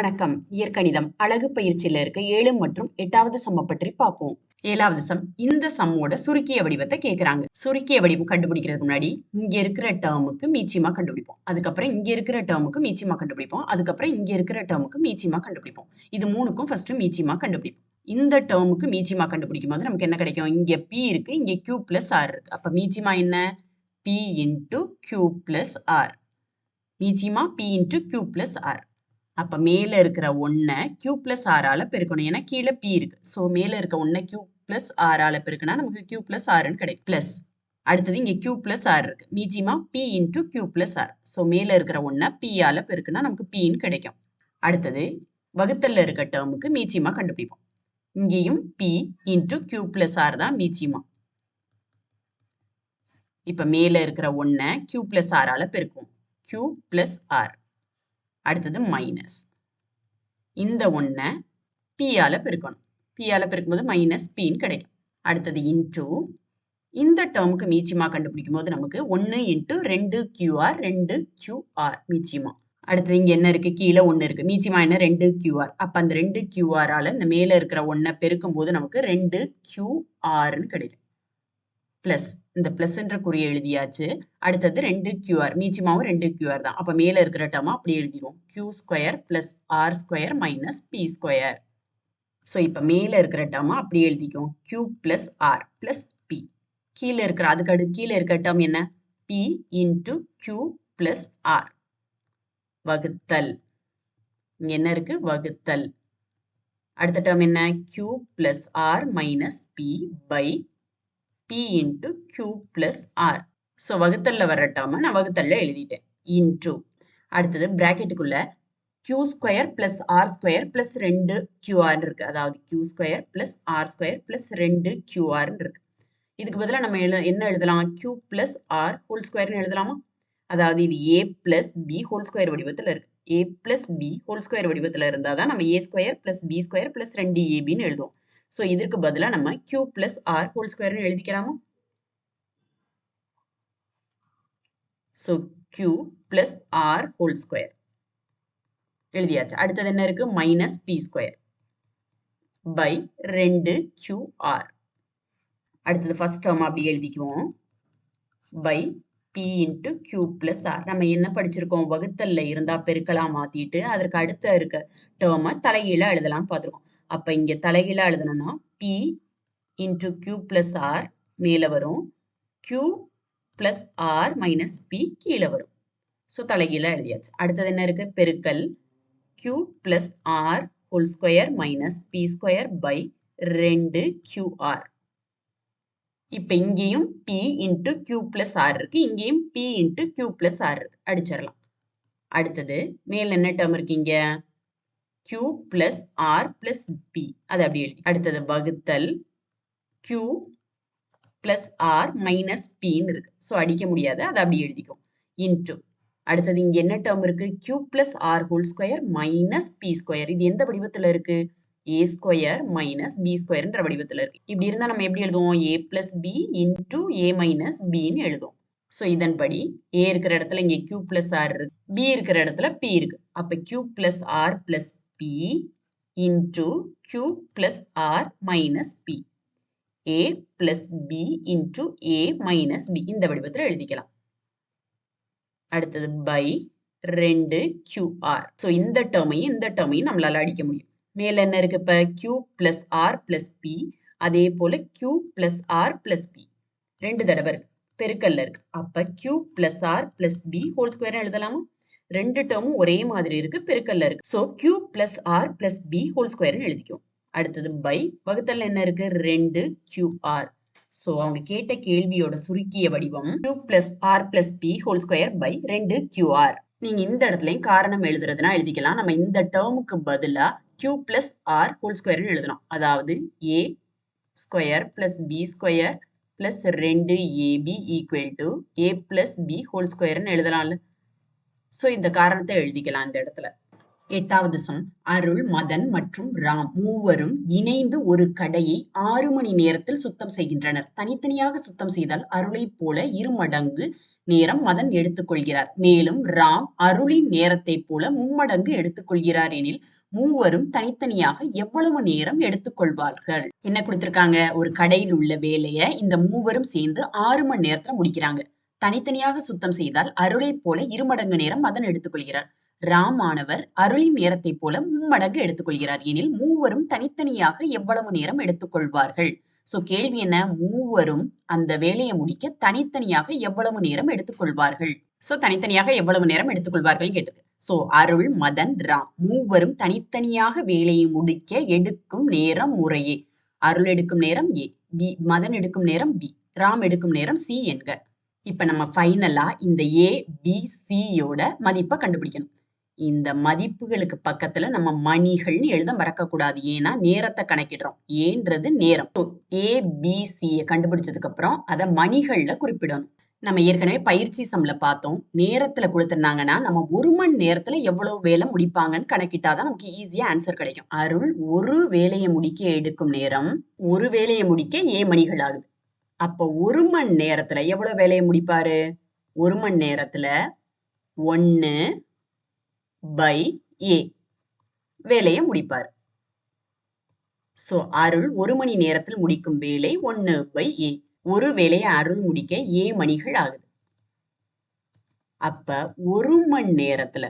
வணக்கம். இயற்கணிதம். அழகு பயிற்சியில இருக்க ஏழு மற்றும் எட்டாவது சம்ம பற்றி பார்ப்போம். ஏழாவது சம். இந்த சம்மோட சுருக்கிய வடிவத்தை கேட்குறாங்க சுருக்கிய வடிவம் கண்டுபிடிக்கிறதுக்கு முன்னாடி இங்க இருக்கிற டேர்முக்கு மீச்சியமா கண்டுபிடிப்போம். அதுக்கப்புறம் இங்க இருக்கிற டேர்முக்கு மீச்சியமா கண்டுபிடிப்போம். அதுக்கப்புறம் இங்க இருக்கிற டேர்முக்கு மீச்சியமா கண்டுபிடிப்போம். இது மூணுக்கும் ஃபர்ஸ்ட் மீச்சியமா கண்டுபிடிப்போம். இந்த டேர்முக்கு மீச்சியமா கண்டுபிடிக்கும் போது நமக்கு என்ன கிடைக்கும்? இங்க பி இருக்கு இங்க கியூ பிளஸ் ஆர் இருக்கு. அப்ப மீச்சியமா என்ன? P into Q plus R மீச்சியமா P into Q plus R அப்போ மேலே இருக்கிற ஒன்றை கியூ ப்ளஸ் ஆறால் பெருக்கணும். ஏன்னா கீழே பி இருக்குது ஸோ மேலே இருக்க ஒன்றை கியூ ப்ளஸ் ஆறால் பெருக்கினா நமக்கு கியூ ப்ளஸ் ஆறுன்னு கிடைக்கும். ப்ளஸ் அடுத்தது இங்கே கியூ ப்ளஸ் ஆர் இருக்குது மீஜிமா P into Q plus R so மேலே இருக்கிற ஒன்றை பியால் பெருக்குனா நமக்கு பின்னு கிடைக்கும். அடுத்தது வகுத்தல்ல இருக்க டேர்முக்கு மீஜிமா கண்டுபிடிப்போம். இங்கேயும் P into Q plus R தான் மீஜிமா இப்போ மேலே இருக்கிற ஒன்றை கியூ ப்ளஸ் ஆறால் பெருக்குவோம். கியூ ப்ளஸ் ஆர் அடுத்தது மைனஸ் இந்த ஒன்றை பியால் பெருக்கணும். பியால் பெருக்கும்போது மைனஸ் பின்னு கிடைக்கும். அடுத்தது இன்டூ இந்த டேர்முக்கு மீச்சிமா கண்டுபிடிக்கும் போது நமக்கு ஒன்று இன்ட்டு ரெண்டு கியூஆர் ரெண்டு கியூஆர் மீச்சியமா. அடுத்தது இங்கே என்ன இருக்குது கீழே ஒன்று இருக்குது மீச்சிமா என்ன? ரெண்டு கியூஆர் அப்போ அந்த ரெண்டு கியூஆரால் இந்த மேலே இருக்கிற ஒன்றை பெருக்கும் போது நமக்கு ரெண்டு கியூஆர்னு கிடைக்கும். ப்ளஸ் இந்த ப்ளஸ்ன்ற குறியை எழுதியாச்சு. அடுத்தது ரெண்டு கியூஆர் மீச்சிமாவும் ரெண்டு கியூஆர் தான். அப்போ மேலே இருக்கிற டேர்மா அப்படி எழுதிடுவோம். Q square plus R square minus P square so இப்போ மேலே இருக்கிற டேர்மா அப்படி எழுதிக்கும் Q plus R plus P கீழே இருக்கிற அதுக்கு அடுத்து கீழே இருக்கிற டேர்ம் என்ன? P into Q plus R வகுத்தல். இங்கே என்ன இருக்கு? வகுத்தல். அடுத்த டேர்ம் என்ன? Q plus R minus P by P into Q plus R so வகுத்தல்ல வர டேர்மை நான் வகுத்தல்ல எழுதிட்டேன். இன்ட்டு அடுத்தது ப்ராக்கெட்டுக்குள்ள Q square plus R square plus ரெண்டு கியூஆர்னு இருக்கு. அதாவது Q square plus R square plus ரெண்டு கியூஆர்னு இருக்கு. இதுக்கு பதிலாக நம்ம எழு என்ன எழுதலாம்? கியூ ப்ளஸ் ஆர் ஹோல் ஸ்கொயர்னு எழுதலாமா? அதாவது இது A plus B whole square வடிவத்தில் இருக்கு. A plus B whole square வடிவத்தில் இருந்தால் தான் நம்ம A square plus B square plus ரெண்டு ஏபின்னு எழுதுவோம். ஸோ இதற்கு பதிலாக நம்ம கியூ பிளஸ் ஆர் ஹோல் ஸ்கொயர்னு எழுதிக்கலாமா? So Q plus R whole square எழுதியாச்சு. அடுத்தது என்ன இருக்கு? மைனஸ் பி ஸ்கொயர் பை ரெண்டு கியூ ஆர் அடுத்தது ஃபர்ஸ்ட் டேர்ம் அப்படி எழுதிக்குவோம். By P into Q plus R நம்ம என்ன படிச்சிருக்கோம்? வகுத்தல்ல இருந்தா பெருக்கலாம் மாத்திட்டு அதற்கு அடுத்த இருக்க டேர்மை தலைகீழ எழுதலாம்னு பார்த்துருக்கோம். அப்போ இங்கே தலைகீழாக எழுதணும்னா P into Q plus R மேலே வரும். Q plus R minus P கீழே வரும். ஸோ தலைகீழாக எழுதியாச்சு. அடுத்தது என்ன இருக்குது பெருக்கல். Q plus R whole square minus P square by ரெண்டு கியூஆர் இப்போ இங்கேயும் P into Q plus R இருக்குது இங்கேயும் P into Q plus R இருக்குது அடிச்சிடலாம். அடுத்தது மேல் என்ன டேர்ம் இருக்கீங்க q plus R plus P அது அப்படி எழுதி. அடுத்தது வகுத்தல். Q பிளஸ் ஆர் மைனஸ் பின்னு இருக்கு. ஸோ அடிக்க முடியாது. அதை அப்படி எழுதிக்கும் இன்ட்டு அடுத்தது இங்க என்ன டேர்ம் இருக்கு? Q plus R whole square minus P square இது எந்த வடிவத்துல இருக்கு? ஏ ஸ்கொயர் மைனஸ் பி ஸ்கொயர்ன்ற வடிவத்தில் இருக்கு. இப்படி இருந்தால் நம்ம எப்படி எழுதுவோம்? A plus B into A minus பின்னு எழுதுவோம். ஸோ இதன்படி ஏ இருக்கிற இடத்துல இங்கே கியூ பிளஸ் ஆர் இருக்கு. பி இருக்கிற இடத்துல பி இருக்கு. அப்போ Q plus R plus P into Q plus R minus P A plus B into A minus B இந்த வடிவத்தில் எழுதிக்கலாம். அடுத்தது பை ரெண்டு கியூஆர் ஸோ இந்த டேர்மையும் இந்த டேர்மையும் நம்மளால அடிக்க முடியும். மேல என்ன இருக்கு இப்ப? Q plus R plus P அதே போல Q plus R plus P ரெண்டு தடவை இருக்கு. பெருக்கல்ல இருக்கு. அப்ப Q plus R plus P whole square எழுதலாமா? ரெண்டு டேர்மும் ஒரே மாதிரி இருக்கு பெருக்கல்ல இருக்கு. So Q plus R plus P whole square எழுதிக்கும் அடுத்தது பை வகுத்தல் என்ன இருக்கு? ரெண்டு கியூ ஆர் ஸோ அவங்க கேட்ட கேள்வியோட சுருக்கிய வடிவம் Q plus R plus P whole square by ரெண்டு கியூஆர் நீங்க இந்த இடத்துலயும் காரணம் எழுதுறதுனா எழுதிக்கலாம். நம்ம இந்த டேர்முக்கு பதிலா கியூ பிளஸ் ஆர் ஹோல் ஸ்கொயர்னு எழுதலாம். அதாவது A square plus B square plus ரெண்டு AB equal to A plus B whole ஸ்கொயர்னு எழுதலாம்ல. ஸோ இந்த காரணத்தை எழுதிக்கலாம் இந்த இடத்துல. எட்டாவது சம் அருள் மதன் மற்றும் ராம் மூவரும் இணைந்து ஒரு கடையை ஆறு மணி நேரத்தில் சுத்தம் செய்கின்றனர். தனித்தனியாக சுத்தம் செய்தால் அருளைப் போல இரு மடங்கு நேரம் மதன் எடுத்துக்கொள்கிறார். மேலும் ராம் அருளின் நேரத்தைப் போல மும்மடங்கு எடுத்துக்கொள்கிறார் எனில் மூவரும் தனித்தனியாக எவ்வளவு நேரம் எடுத்துக்கொள்வார்கள்? என்ன கொடுத்திருக்காங்க? ஒரு கடையில் உள்ள வேலையை இந்த மூவரும் சேர்ந்து ஆறு மணி நேரத்துல முடிக்கிறாங்க. தனித்தனியாக சுத்தம் செய்தால் அருளைப் போல இருமடங்கு நேரம் மதன் எடுத்துக்கொள்கிறார். ராமானவர் அருளின் நேரத்தைப் போல மும்மடங்கு எடுத்துக்கொள்கிறார். எனில் மூவரும் தனித்தனியாக எவ்வளவு நேரம் எடுத்துக்கொள்வார்கள்? சோ கேள்வி என்ன? மூவரும் அந்த வேலையை முடிக்க தனித்தனியாக எவ்வளவு நேரம் எடுத்துக்கொள்வார்கள்? சோ தனித்தனியாக எவ்வளவு நேரம் எடுத்துக்கொள்வார்கள் கேட்டது. சோ அருள் மதன் ராம் மூவரும் தனித்தனியாக வேலையை முடிக்க எடுக்கும் நேரம் முறையே. அருள் எடுக்கும் நேரம் ஏ பி மதன் எடுக்கும் நேரம் பி ராம் எடுக்கும் நேரம் சி என்க. இப்ப நம்ம ஃபைனலா இந்த ஏ பி சியோட மதிப்பை கண்டுபிடிக்கணும். இந்த மதிப்புகளுக்கு பக்கத்துல நம்ம மணிகள்னு எழுத மறக்கக்கூடாது ஏன்னா நேரத்தை கணக்கிடுறோம். ஏன்றது நேரம். ஏ பி சியை கண்டுபிடிச்சதுக்கு அப்புறம் அதை மணிகள்ல குறிப்பிடணும். நம்ம ஏற்கனவே பயிற்சி சம்ல பார்த்தோம். நேரத்துல கொடுத்துருந்தாங்கன்னா நம்ம ஒரு மணி நேரத்துல எவ்வளவு வேலை முடிப்பாங்கன்னு கணக்கிட்டாதான் நமக்கு ஈஸியா ஆன்சர் கிடைக்கும். அருள் ஒரு வேலையை முடிக்க எடுக்கும் நேரம் ஒரு வேலையை முடிக்க ஏ மணிகள் ஆகுது. அப்போ ஒரு மணி நேரத்துல எவ்வளவு வேலையை முடிப்பாரு? ஒரு மணி நேரத்துல ஒன்னு பை ஏ வேலையை முடிப்பார். சோ அருள் ஒரு மணி நேரத்தில் முடிக்கும் வேலை ஒன்னு பை ஏ. ஒரு வேலையை அருள் முடிக்க ஏ மணிகள் ஆகுது. அப்ப ஒரு மணி நேரத்துல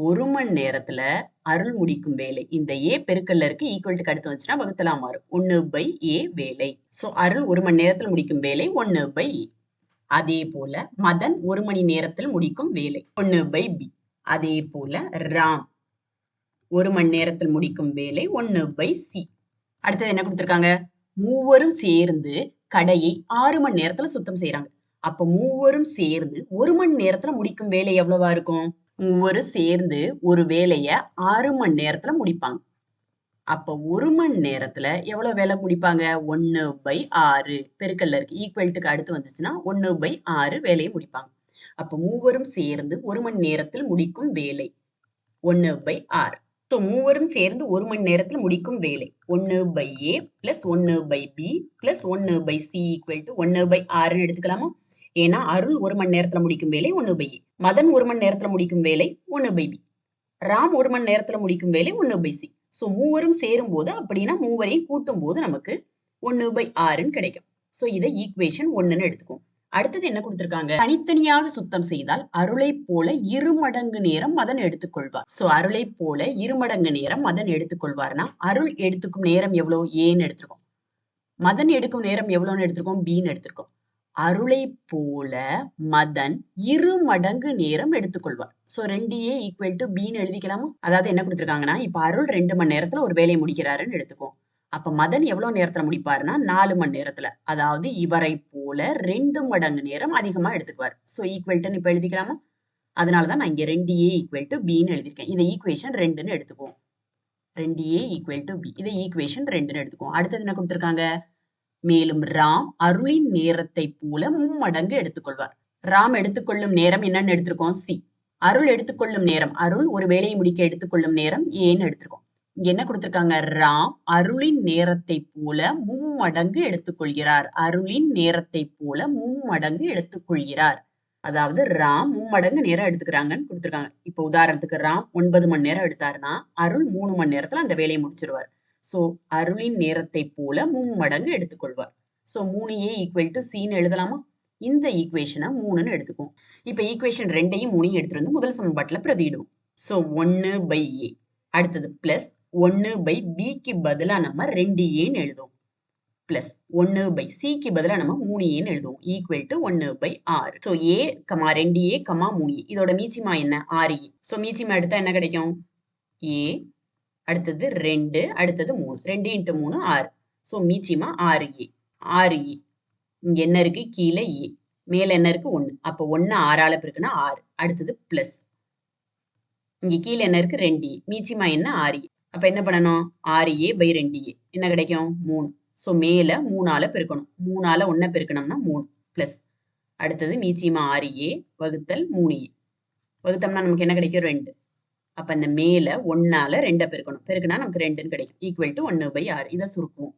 ஒரு மணி நேரத்துல அருள் முடிக்கும் வேலை. இந்த ஏ பெருக்கல்ல இருக்கு ஈக்குவல் அடுத்து வந்துச்சுன்னா வகுத்தலாம் மாறும் ஒன்னு பை ஏ வேலை. சோ அருள் ஒரு மணி நேரத்தில் முடிக்கும் வேலை ஒன்னு பை ஏ அதே போல மதன் ஒரு மணி நேரத்தில் முடிக்கும் வேலை ஒன்னு பை பி அதே போல ராம் ஒரு மணி நேரத்தில் முடிக்கும் வேலை ஒன்னு பை சி அடுத்தது என்ன கொடுத்துருக்காங்க? மூவரும் சேர்ந்து கடையை ஆறு மணி நேரத்துல சுத்தம் செய்யறாங்க அப்ப மூவரும் சேர்ந்து ஒரு மணி நேரத்துல முடிக்கும் வேலை எவ்வளவா இருக்கும்? மூவரும் சேர்ந்து ஒரு வேலைய ஆறு மணி நேரத்துல முடிப்பாங்க. அப்ப ஒரு மணி நேரத்துல எவ்வளவு வேலை முடிப்பாங்க? ஒன்னு பை ஆறு. பெருக்கல்ல இருக்கு. ஈக்குவல்ட்டுக்கு அடுத்து வந்துச்சுன்னா ஒன்னு பை ஆறு வேலையை முடிப்பாங்க. அப்ப மூவரும் சேர்ந்து ஒரு மணி நேரத்தில் முடிக்கும் வேலை ஒன்னு பை ஆறு. ஸோ மூவரும் சேர்ந்து ஒரு மணி நேரத்தில் முடிக்கும் வேலை ஒன்று பை ஏ பிளஸ் ஒன்று பை பி பிளஸ் ஒன்று பை சி ஈக்குவல் டு ஒன்று பை ஆறுன்னு எடுத்துக்கலாமா? ஏன்னா அருள் ஒரு மணி நேரத்துல முடிக்கும் வேலை ஒன்னு பை. மதன் ஒரு மணி நேரத்துல முடிக்கும் வேலை ஒன்னு பை பி. ராம் ஒரு மணி நேரத்துல முடிக்கும் வேலை ஒன்னு பை சி. ஸோ மூவரும் சேரும் போது அப்படின்னா மூவரையும் கூட்டும் போது நமக்கு ஒன்னு பை ஆறுன்னு கிடைக்கும். ஸோ இதை ஈக்குவேஷன் ஒன்னுன்னு எடுத்துக்கும் அடுத்தது என்ன கொடுத்திருக்காங்க? தனித்தனியாக சுத்தம் செய்தால் அருளை போல இருமடங்கு நேரம் மதன் எடுத்துக்கொள்வார். சோ அருளை போல இருமடங்கு நேரம் மதன் எடுத்துக்கொள்வார்னா அருள் எடுத்துக்கும் நேரம் எவ்வளவு ஏன்னு எடுத்திருக்கோம். மதன் எடுக்கும் நேரம் எவ்வளவுன்னு எடுத்திருக்கோம்? பின்னு எடுத்திருக்கோம். அருளை போல மதன் இரு மடங்கு நேரம் எடுத்துக்கொள்வார் ஸோ ரெண்டு ஏ ஈக்குவல் டு பின்னு எழுதிக்கலாமா? அதாவது என்ன கொடுத்துருக்காங்கன்னா இப்போ அருள் ரெண்டு மணி நேரத்தில் ஒரு வேலையை முடிக்கிறாருன்னு எடுத்துக்கோம் அப்ப மதன் எவ்வளவு நேரத்துல முடிப்பாருன்னா நாலு மணி நேரத்துல. அதாவது இவரை போல ரெண்டு மடங்கு நேரம் அதிகமா எடுத்துக்குவார். சோ ஈக்குவல் இப்ப எழுதிக்கலாமா? அதனாலதான் நான் இங்க ரெண்டு ஏ ஈக்குவல் டு பின்னு எழுதிருக்கேன் இதை ஈக்குவேஷன் ரெண்டுன்னு எடுத்துக்குவோம். ரெண்டு ஏ ஈக்குவல் டு பி இதை ஈக்குவேஷன் ரெண்டுன்னு எடுத்துக்குவோம். அடுத்தது என்ன கொடுத்துருக்காங்க? மேலும் ராம் அருளின் நேரத்தை போல மும்மடங்கு எடுத்துக்கொள்வார். ராம் எடுத்துக்கொள்ளும் நேரம் என்னன்னு எடுத்திருக்கோம்? சி. அருள் எடுத்துக்கொள்ளும் நேரம். அருள் ஒரு வேலையை முடிக்க எடுத்துக்கொள்ளும் நேரம் ஏன்னு எடுத்திருக்கோம். இங்க என்ன கொடுத்திருக்காங்க? ராம் அருளின் நேரத்தை போல மும்மடங்கு எடுத்துக்கொள்கிறார். அருளின் நேரத்தை போல மும்மடங்கு எடுத்துக்கொள்கிறார். அதாவது ராம் மும்மடங்கு நேரம் எடுத்துக்கிறாங்கன்னு கொடுத்துருக்காங்க. இப்ப உதாரணத்துக்கு ராம் ஒன்பது மணி நேரம் எடுத்தாருன்னா அருள் மூணு மணி நேரத்துல அந்த வேலையை முடிச்சிருவார். சோ அருளின் நேரத்தை போல மும்மடங்கு எடுத்துக்கொள்வார். சோ மூணு ஏ ஈக்குவல் டு சின்னு எழுதலாமா? இந்த ஈக்குவேஷனை மூணுன்னு எடுத்துக்குவோம். இப்ப ஈக்குவேஷன் ரெண்டையும் மூணையும் எடுத்துட்டு வந்து முதல் சமன்பாட்டில் பிரதியிடுவோம். ஸோ ஒன்னு பை ஏ அடுத்தது பிளஸ் ஒன்னு பை பிக்கு பதிலா நம்ம ரெண்டு ஏன்னு எழுதுவோம். பிளஸ் ஒன்னு பை சிக்கு பதிலா நம்ம மூணு ஏன்னு எழுதுவோம். ஈக்குவல் டு ஒன்னு பை ஆறு ஸோ ஏ கமா ரெண்டு ஏ கமா மூணு ஏ இதோட மீச்சிமா என்ன? ஆறு ஏ ஸோ மீச்சிமா எடுத்தா என்ன கிடைக்கும்? ஏ அடுத்தது ரெண்டு அடுத்தது மூணு. ரெண்டு இன்ட்டு மூணு ஆறு. ஸோ மீச்சிமா ஆறு ஏ. ஆறு ஏ. இங்கே என்ன இருக்கு? கீழே ஏ. மேலே என்ன இருக்கு? ஒன்று அப்போ ஒன்று ஆறால இருக்குன்னா ஆறு. அடுத்தது ப்ளஸ் இங்கே கீழே என்ன இருக்கு? ரெண்டு ஏ. மீச்சிமா என்ன? ஆறு ஏ. அப்போ என்ன பண்ணணும்? ஆறு ஏ பை ரெண்டு ஏ. என்ன கிடைக்கும்? மூணு. ஸோ மேலே மூணால பெருக்கணும். மூணால ஒன்றை பெருக்கணும்னா மூணு ப்ளஸ் அடுத்தது மீச்சிமா ஆறு ஏ வகுத்தல் மூணு ஏ. வகுத்தோம்னா நமக்கு என்ன கிடைக்கும்? ரெண்டு. அப்போ இந்த மேல ஒன்னால ரெண்டை பெருக்கணும். பெருக்குனா நமக்கு ரெண்டுன்னு கிடைக்கும். ஈக்குவல் டு ஒன்னு பை ஆறு. இதை சுருக்குவோம்.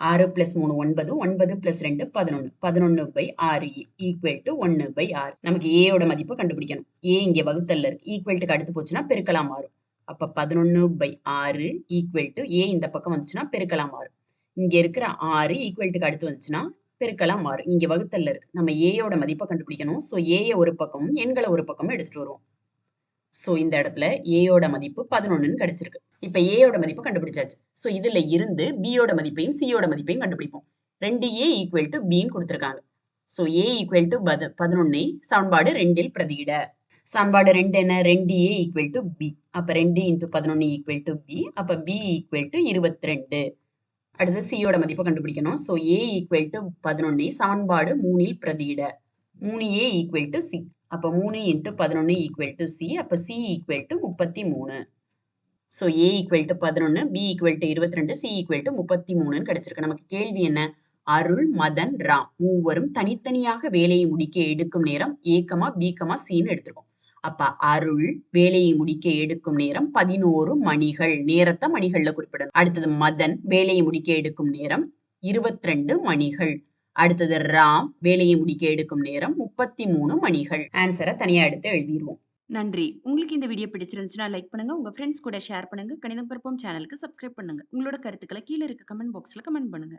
ஆறு பிளஸ் மூணு ஒன்பது. ஒன்பது பிளஸ் ரெண்டு பதினொன்னு. பதினொன்னு பை ஆறு ஈக்குவல் டு ஒன்னு பை ஆறு. நமக்கு ஏயோட மதிப்பு கண்டுபிடிக்கணும். ஏ இங்கே வகுத்தல்ல இருக்கு. ஈக்குவல்ட்டுக்கு அடுத்து போச்சுன்னா பெருக்கலாம் மாறும். அப்ப பதினொன்னு பை ஆறு ஈக்குவல் டு ஏ இந்த பக்கம் வந்துச்சுன்னா பெருக்கலாம் மாறும். இங்க இருக்கிற ஆறு ஈக்குவல்ட்டுக்கு அடுத்து வந்துச்சுன்னா பெருக்கலாம் மாறும். இங்கே வகுத்தல்ல இருக்கு. நம்ம ஏயோட மதிப்பை கண்டுபிடிக்கணும். ஸோ ஏயை ஒரு பக்கமும் எண்களை ஒரு பக்கமும் எடுத்துட்டு வருவோம். ஸோ இந்த இடத்துல ஏயோட மதிப்பு பதினொன்றுன்னு கிடைச்சிருக்கு. இப்போ ஏயோட மதிப்பு கண்டுபிடிச்சாச்சு. ஸோ இதுல இருந்து பியோட மதிப்பையும் சியோட மதிப்பையும் கண்டுபிடிப்போம். ரெண்டு ஏ ஈக்குவல் டு பின்னு கொடுத்துருக்காங்க. ஸோ ஏ ஈக்குவல் டு பத பதினொன்னை சமன்பாடு ரெண்டில் பிரதியிட. சமன்பாடு ரெண்டு என்ன? ரெண்டு ஏ ஈக்குவல் டு பி அப்போ ரெண்டு இன்ட்டு பதினொன்று ஈக்குவல் டு பி அப்போ பி ஈக்குவல் டு இருபத்தி ரெண்டு அடுத்து சியோட மதிப்பை கண்டுபிடிக்கணும். ஸோ ஏ ஈக்குவல் டு பதினொன்னை சமன்பாடு மூணில் பிரதியிட. மூணு ஏ ஈக்குவல் டு சி அப்போ மூணு இன்ட்டு பதினொன்று ஈக்குவல் டு சி அப்போ சி ஈக்குவல் டு முப்பத்தி மூணு ஸோ ஏ ஈக்குவல் டு பதினொன்று பி ஈக்குவல் டு இருபத்தி ரெண்டு சி ஈக்குவல் டு முப்பத்தி மூணுன்னு கிடச்சிருக்கு. நமக்கு கேள்வி என்ன? அருள் மதன் ராம் மூவரும் தனித்தனியாக வேலையை முடிக்க எடுக்கும் நேரம் ஏக்கமா பிகமா சின்னு எடுத்திருக்கோம். அப்ப அருள் வேலையை முடிக்க எடுக்கும் நேரம் பதினோரு மணிகள். நேரத்தை மணிகள்ல குறிப்பிடணும். அடுத்தது மதன் வேலையை முடிக்க எடுக்கும் நேரம் இருபத்தி ரெண்டு மணிகள். அடுத்தது ராம் வேலையை முடிக்க எடுக்கும் நேரம் முப்பத்தி மூணு மணிகள். ஆன்சரை தனியா எடுத்து எழுதிடுவோம் நன்றி. உங்களுக்கு இந்த வீடியோ பிடிச்சிருந்துச்சுன்னா லைக் பண்ணுங்க. உங்க ஃப்ரெண்ட்ஸ் கூட ஷேர் பண்ணுங்க. கணிதம் கற்போம் சேனலுக்கு சப்ஸ்கிரைப் பண்ணுங்க. உங்களோட கருத்துக்களை கீழே இருக்க கமெண்ட் பாக்ஸ்ல கமெண்ட் பண்ணுங்க.